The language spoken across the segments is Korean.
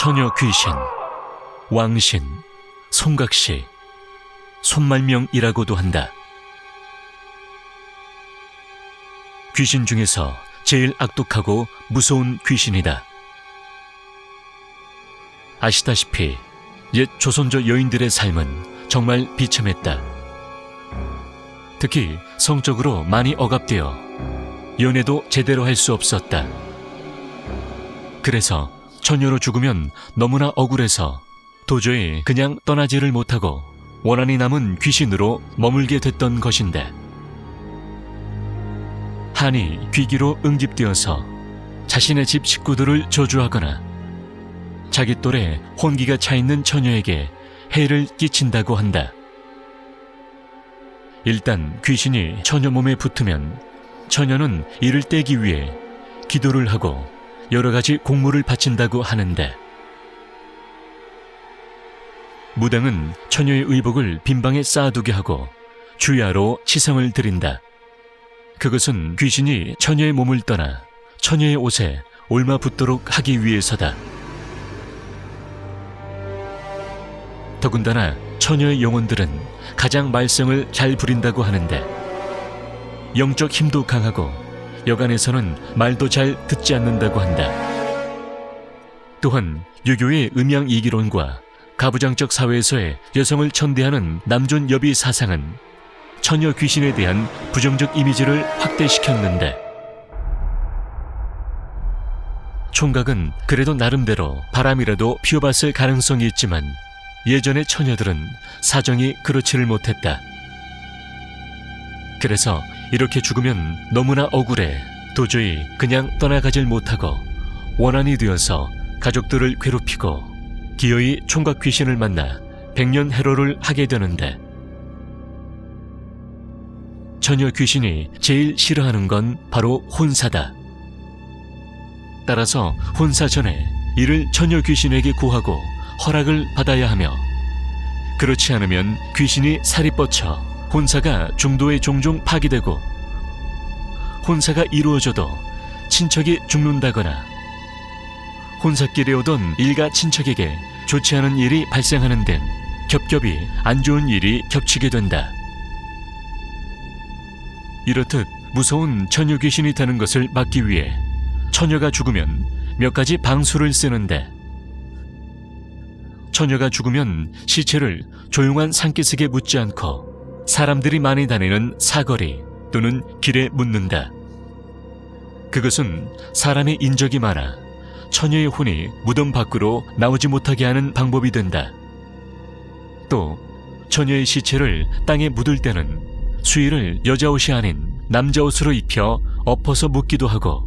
처녀 귀신, 왕신, 송각시, 손말명이라고도 한다. 귀신 중에서 제일 악독하고 무서운 귀신이다. 아시다시피 옛 조선조 여인들의 삶은 정말 비참했다. 특히 성적으로 많이 억압되어 연애도 제대로 할 수 없었다. 그래서 처녀로 죽으면 너무나 억울해서 도저히 그냥 떠나지를 못하고 원한이 남은 귀신으로 머물게 됐던 것인데 한이 귀기로 응집되어서 자신의 집 식구들을 저주하거나 자기 또래 혼기가 차 있는 처녀에게 해를 끼친다고 한다. 일단 귀신이 처녀 몸에 붙으면 처녀는 이를 떼기 위해 기도를 하고 여러 가지 공물을 바친다고 하는데 무당은 처녀의 의복을 빈방에 쌓아두게 하고 주야로 치성을 드린다. 그것은 귀신이 처녀의 몸을 떠나 처녀의 옷에 올마 붙도록 하기 위해서다. 더군다나 처녀의 영혼들은 가장 말썽을 잘 부린다고 하는데 영적 힘도 강하고 여간에서는 말도 잘 듣지 않는다고 한다. 또한 유교의 음양 이기론과 가부장적 사회에서의 여성을 천대하는 남존 여비 사상은 처녀 귀신에 대한 부정적 이미지를 확대시켰는데 총각은 그래도 나름대로 바람이라도 피워봤을 가능성이 있지만 예전의 처녀들은 사정이 그렇지를 못했다. 그래서 이렇게 죽으면 너무나 억울해 도저히 그냥 떠나가질 못하고 원한이 되어서 가족들을 괴롭히고 기어이 총각 귀신을 만나 백년 해로를 하게 되는데 처녀 귀신이 제일 싫어하는 건 바로 혼사다. 따라서 혼사 전에 이를 처녀 귀신에게 구하고 허락을 받아야 하며 그렇지 않으면 귀신이 살이 뻗쳐 혼사가 중도에 종종 파기되고 혼사가 이루어져도 친척이 죽는다거나 혼사길에 오던 일가 친척에게 좋지 않은 일이 발생하는 등 겹겹이 안 좋은 일이 겹치게 된다. 이렇듯 무서운 처녀 귀신이 되는 것을 막기 위해 처녀가 죽으면 몇 가지 방수를 쓰는데 처녀가 죽으면 시체를 조용한 산기슭에 묻지 않고 사람들이 많이 다니는 사거리 또는 길에 묻는다. 그것은 사람의 인적이 많아 처녀의 혼이 무덤 밖으로 나오지 못하게 하는 방법이 된다. 또 처녀의 시체를 땅에 묻을 때는 수의를 여자 옷이 아닌 남자 옷으로 입혀 엎어서 묻기도 하고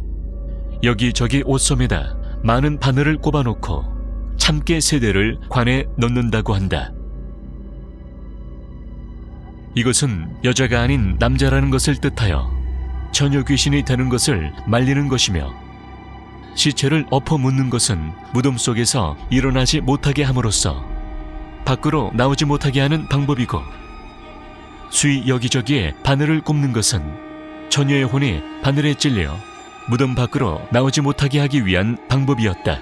여기저기 옷섬에다 많은 바늘을 꼽아놓고 참깨 세대를 관에 넣는다고 한다. 이것은 여자가 아닌 남자라는 것을 뜻하여 처녀 귀신이 되는 것을 말리는 것이며 시체를 엎어 묻는 것은 무덤 속에서 일어나지 못하게 함으로써 밖으로 나오지 못하게 하는 방법이고 수위 여기저기에 바늘을 꼽는 것은 처녀의 혼이 바늘에 찔려 무덤 밖으로 나오지 못하게 하기 위한 방법이었다.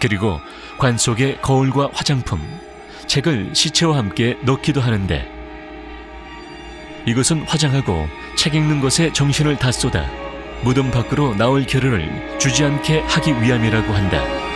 그리고 관 속에 거울과 화장품, 책을 시체와 함께 넣기도 하는데 이것은 화장하고 책 읽는 것에 정신을 다 쏟아 무덤 밖으로 나올 겨를을 주지 않게 하기 위함이라고 한다.